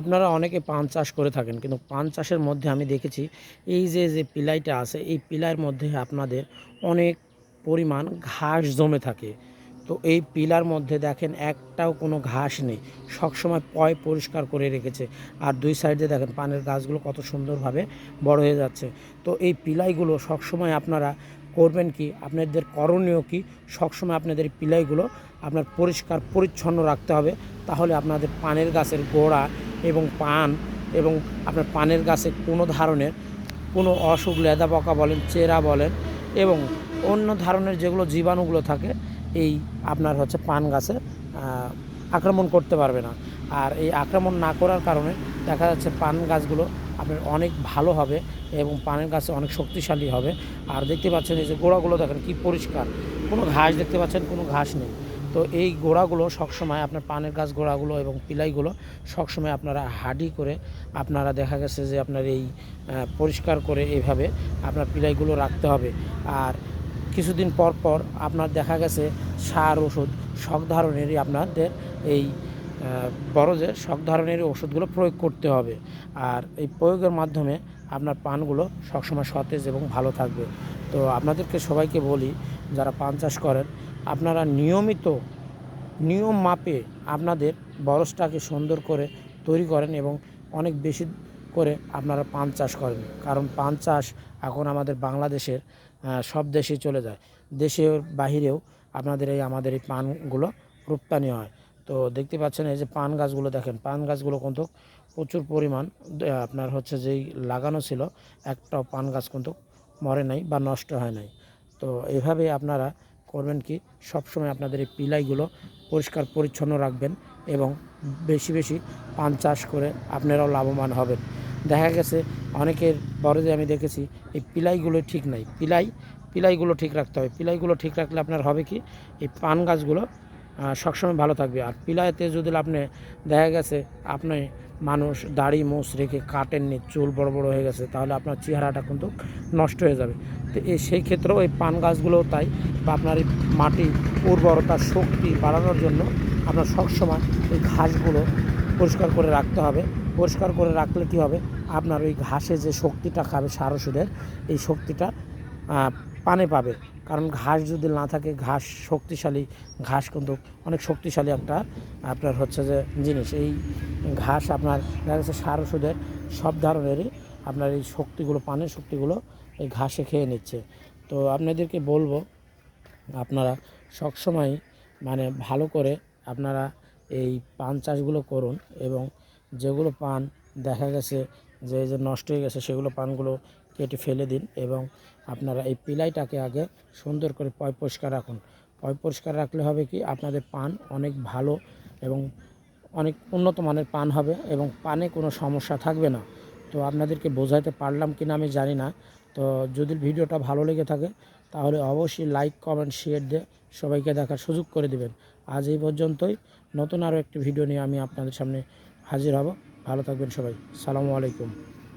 আপনারা অনেকে পান চাষ করে থাকেন, কিন্তু পান চাষের মধ্যে আমি দেখেছি, এই যে যে পিলাইটা আছে, এই পিলাইয়ের মধ্যে আপনাদের অনেক পরিমাণ ঘাস জমে থাকে। তো এই পিলার মধ্যে দেখেন একটাও কোনো ঘাস নেই, সবসময় পয় পরিষ্কার করে রেখেছে। আর দুই সাইডে দেখেন পানের গাছগুলো কত সুন্দরভাবে বড় হয়ে যাচ্ছে। তো এই পিলাইগুলো সবসময় আপনারা করবেন কি, আপনাদের করণীয় কি, সবসময় আপনাদের পিলাইগুলো আপনার পরিষ্কার পরিচ্ছন্ন রাখতে হবে। তাহলে আপনাদের পানের গাছের গোড়া এবং পান এবং আপনার পানের গাছে কোনো ধরনের কোনো অসুখ, লেদা পোকা বলেন, চেরা বলেন এবং অন্য ধরনের যেগুলো জীবাণুগুলো থাকে, এই আপনার হচ্ছে পান গাছে আক্রমণ করতে পারবে না। আর এই আক্রমণ না করার কারণে দেখা যাচ্ছে পান গাছগুলো আপনার অনেক ভালো হবে এবং পানের গাছে অনেক শক্তিশালী হবে। আর দেখতে পাচ্ছেন এই যে গোড়াগুলো দেখেন কি পরিষ্কার। কোনো ঘাস দেখতে পাচ্ছেন, কোনো ঘাস নেই। তো এই গোড়াগুলো সবসময় আপনার পানের গাছ গোড়াগুলো এবং পিলাইগুলো সবসময় আপনারা হাডি করে আপনারা দেখা গেছে যে আপনার এই পরিষ্কার করে এইভাবে আপনার পিলাইগুলো রাখতে হবে। আর কিছুদিন পর পর আপনার দেখা গেছে সার ওষুধ সব ধরনেরই আপনাদের এই বড় যে সব ধরনের ওষুধগুলো প্রয়োগ করতে হবে। আর এই প্রয়োগের মাধ্যমে আপনার পানগুলো সবসময় সতেজ এবং ভালো থাকবে। তো আপনাদেরকে সবাইকে বলি, যারা পান চাষ করেন আপনারা নিয়মিত নিয়ম মাপে আপনাদের বরসটাকে সুন্দর করে তৈরি করেন এবং অনেক বেশি করে আপনারা পান চাষ করেন। কারণ পান চাষ এখন আমাদের বাংলাদেশের সব দেশেই চলে যায়। দেশের বাহিরেও আপনাদের এই আমাদের এই পানগুলো রপ্তানি হয়। তো দেখতে পাচ্ছেন এই যে পান গাছগুলো দেখেন, পান গাছগুলো কিন্তু প্রচুর পরিমাণ আপনার হচ্ছে যেই লাগানো ছিল, একটাও পান গাছ কিন্তু মরে নাই বা নষ্ট হয় নাই। তো এভাবে আপনারা করবেন কি? সবসময় আপনাদের এই পিলাইগুলো পরিষ্কার পরিচ্ছন্ন রাখবেন এবং বেশি বেশি পান চাষ করে আপনারাও লাভবান হবেন। দেখা গেছে অনেকের বড়দের আমি দেখেছি এই পিলাইগুলো ঠিক নাই। পিলাই, পিলাইগুলো ঠিক রাখতে হবে। পিলাইগুলো ঠিক রাখলে আপনার হবে কি? এই পান গাছগুলো সবসময় ভালো থাকবে। আর পিলাইতে যদি আপনি, দেখা গেছে আপনি মানুষ দাড়ি, মোষ রেখে কাটেননি চুল বড় বড় হয়ে গেছে, তাহলে আপনার চেহারাটা কিন্তু নষ্ট হয়ে যাবে। তো এই সেই ক্ষেত্রেও এই পান গাছগুলোও তাই, বা আপনার এই মাটি উর্বরতা, শক্তি বাড়ানোর জন্য আপনার সবসময় এই ঘাসগুলো পরিষ্কার করে রাখতে হবে। পরিষ্কার করে রাখলে কী হবে? আপনার ওই ঘাসে যে শক্তিটা খাবে সার ওষুধের, এই শক্তিটা পানে পাবে। কারণ ঘাস যদি না থাকে, ঘাস শক্তিশালী, ঘাস কিন্তু অনেক শক্তিশালী একটা, আপনার হচ্ছে যে জিনিস। এই ঘাস আপনার দেখা যাচ্ছে সার ওষুধের সব ধরনেরই আপনার এই শক্তিগুলো, পানের শক্তিগুলো এই ঘাসে খেয়ে নিচ্ছে। তো আপনাদেরকে বলব, আপনারা সবসময় মানে ভালো করে আপনারা এই পান চাষগুলো করুন এবং যেগুলো পান দেখা গেছে যে যে নষ্ট হয়ে গেছে, সেগুলো পানগুলো কেটে ফেলে দিন এবং আপনারা এই পিলাইটাকে আগে সুন্দর করে পয় পরিষ্কার রাখুন। পয় পরিষ্কার রাখলে হবে কি আপনাদের পান অনেক ভালো এবং অনেক উন্নত মানের পান হবে এবং পানে কোনো সমস্যা থাকবে না। তো আপনাদেরকে বোঝাতে পারলাম কি না আমি জানি না। তো যদি ভিডিওটা ভালো লেগে থাকে তাহলে অবশ্যই লাইক, কমেন্ট, শেয়ার দিয়ে সবাইকে দেখার সুযোগ করে দিবেন। আজ এই পর্যন্তই। নতুন আরও একটি ভিডিও নিয়ে আমি আপনাদের সামনে হাজির হব। ভালো থাকবেন সবাই। সালামু আলাইকুম।